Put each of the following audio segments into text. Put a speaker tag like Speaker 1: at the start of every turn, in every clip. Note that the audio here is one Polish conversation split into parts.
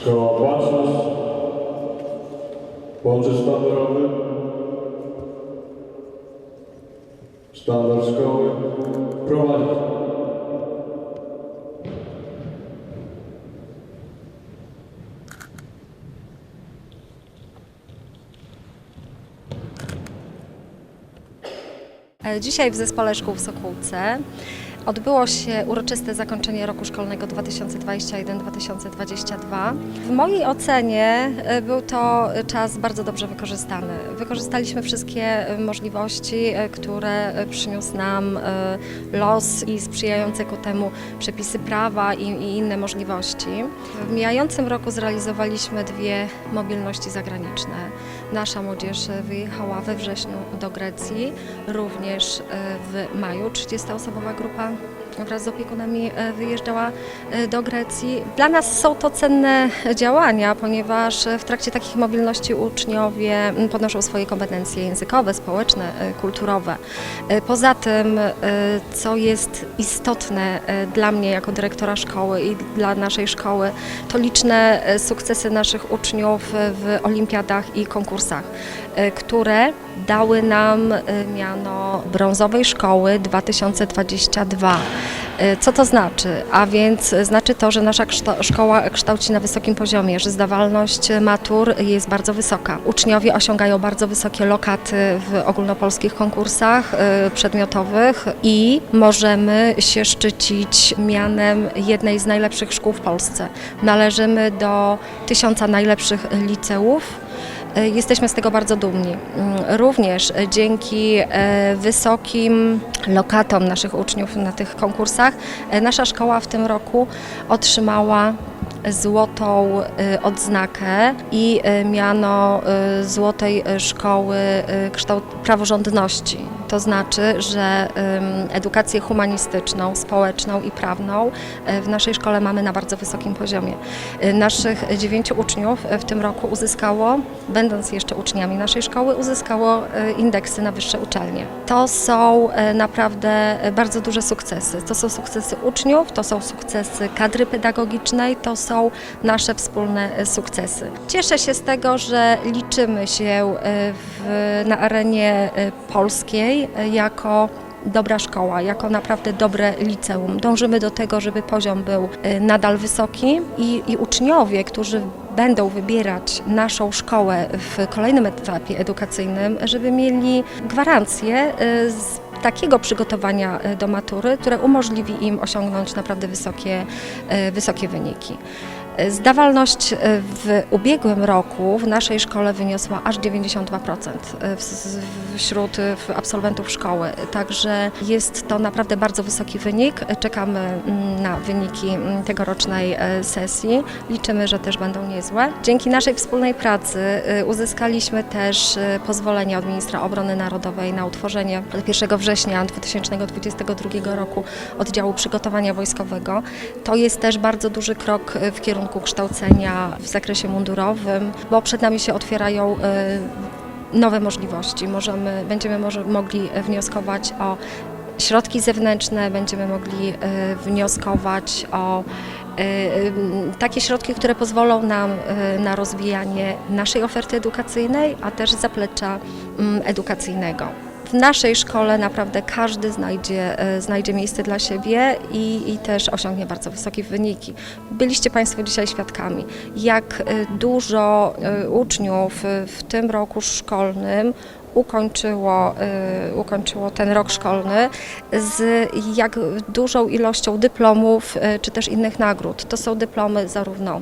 Speaker 1: Szkoła Baczność, Poczet Sztandarowy, Sztandar Szkoły, prowadzi.
Speaker 2: E, Dzisiaj w Zespole Szkół w Sokółce odbyło się uroczyste zakończenie roku szkolnego 2021-2022. W mojej ocenie e, był to czas bardzo dobrze wykorzystany. Wykorzystaliśmy wszystkie e, możliwości, e, które przyniósł nam los i sprzyjające ku temu przepisy prawa i, i inne możliwości. W mijającym roku zrealizowaliśmy dwie mobilności zagraniczne. Nasza młodzież wyjechała we wrześniu do Grecji, również w maju 30-osobowa grupa wraz z opiekunami e, wyjeżdżała e, do Grecji. Dla nas są to cenne działania, ponieważ w trakcie takich mobilności uczniowie podnoszą swoje kompetencje językowe, społeczne, e, kulturowe. E, Poza tym, e, co jest istotne e, dla mnie jako dyrektora szkoły i dla naszej szkoły, to liczne e, sukcesy naszych uczniów e, w olimpiadach i konkursach, e, które dały nam e, miano brązowej szkoły 2022. E, Co to znaczy? A więc e, znaczy to, że nasza szkoła kształci na wysokim poziomie, że zdawalność matur jest bardzo wysoka. Uczniowie osiągają bardzo wysokie lokaty w ogólnopolskich konkursach e, przedmiotowych i możemy się szczycić mianem jednej z najlepszych szkół w Polsce. Należymy do tysiąca najlepszych liceów. E, Jesteśmy z tego bardzo dumni. Mm, Również e, dzięki e, wysokim lokatom naszych uczniów na tych konkursach, nasza szkoła w tym roku otrzymała złotą odznakę i miano Złotej Szkoły kształt praworządności. To znaczy, że edukację humanistyczną, społeczną i prawną e, w naszej szkole mamy na bardzo wysokim poziomie. E, Naszych dziewięciu uczniów e, w tym roku uzyskało, będąc jeszcze uczniami naszej szkoły, uzyskało indeksy na wyższe uczelnie. To są naprawdę bardzo duże sukcesy. To są sukcesy uczniów, to są sukcesy kadry pedagogicznej, to są nasze wspólne sukcesy. Cieszę się z tego, że liczymy się w, na arenie polskiej e, jako dobra szkoła, jako naprawdę dobre liceum. Dążymy do tego, żeby poziom był e, nadal wysoki i, i uczniowie, którzy będą wybierać naszą szkołę w kolejnym etapie edukacyjnym, żeby mieli gwarancję e, z takiego przygotowania do matury, które umożliwi im osiągnąć naprawdę wysokie, wysokie wyniki. Zdawalność w ubiegłym roku w naszej szkole wyniosła aż 92% e, w- wśród e, absolwentów szkoły. Także jest to naprawdę bardzo wysoki wynik. Czekamy mm, na wyniki mm, tegorocznej e, sesji. Liczymy, że też będą niezłe. Dzięki naszej wspólnej pracy e, uzyskaliśmy też pozwolenie od ministra obrony narodowej na utworzenie od 1 września 2022 roku oddziału przygotowania wojskowego. To jest też bardzo duży krok w kierunku kształcenia w zakresie mundurowym, bo przed nami się otwierają nowe możliwości. Możemy, będziemy może, mogli wnioskować o środki zewnętrzne, będziemy mogli e, wnioskować o e, takie środki, które pozwolą nam e, na rozwijanie naszej oferty edukacyjnej, a też zaplecza edukacyjnego. W naszej szkole naprawdę każdy znajdzie, e, znajdzie miejsce dla siebie i, i też osiągnie bardzo wysokie wyniki. Byliście Państwo dzisiaj świadkami, jak e, dużo e, uczniów w tym roku szkolnym ukończyło, ukończyło ten rok szkolny z jak dużą ilością dyplomów czy też innych nagród. To są dyplomy zarówno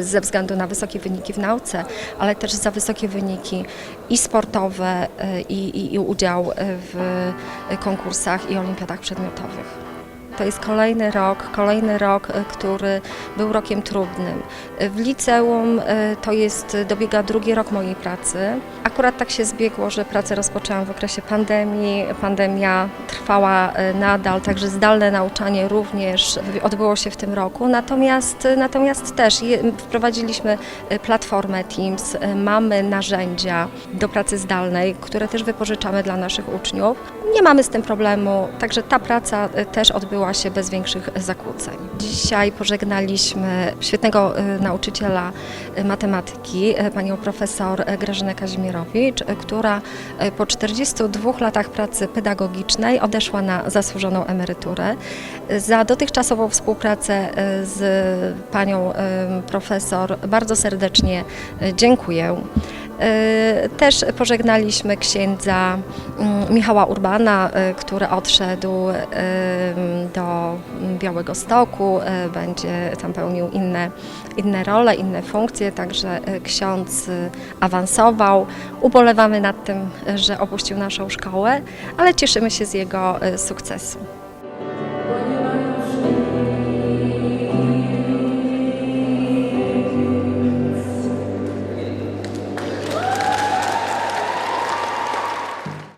Speaker 2: ze względu na wysokie wyniki w nauce, ale też za wysokie wyniki i sportowe, e, i, i, i udział e, w konkursach i olimpiadach przedmiotowych. To jest kolejny rok, kolejny rok, e, który był rokiem trudnym. E, W liceum e, to jest, dobiega drugi rok mojej pracy. Akurat tak się zbiegło, że pracę rozpoczęłam w okresie pandemii. Pandemia trwała nadal, także zdalne nauczanie również odbyło się w tym roku. Natomiast, natomiast też wprowadziliśmy platformę Teams, mamy narzędzia do pracy zdalnej, które też wypożyczamy dla naszych uczniów. nie mamy z tym problemu, także ta praca y, też odbyła się bez większych zakłóceń. Dzisiaj pożegnaliśmy świetnego y, nauczyciela y, matematyki, y, panią profesor Grażynę Kazimierowicz, która po 42 latach pracy pedagogicznej odeszła na zasłużoną emeryturę. Za dotychczasową współpracę z panią profesor bardzo serdecznie dziękuję. Y, Też pożegnaliśmy księdza mm, Michała Urbana, y, który odszedł y, do Białego Stoku, będzie tam pełnił inne, inne role, inne funkcje, także ksiądz awansował. Ubolewamy nad tym, że opuścił naszą szkołę, ale cieszymy się z jego sukcesu.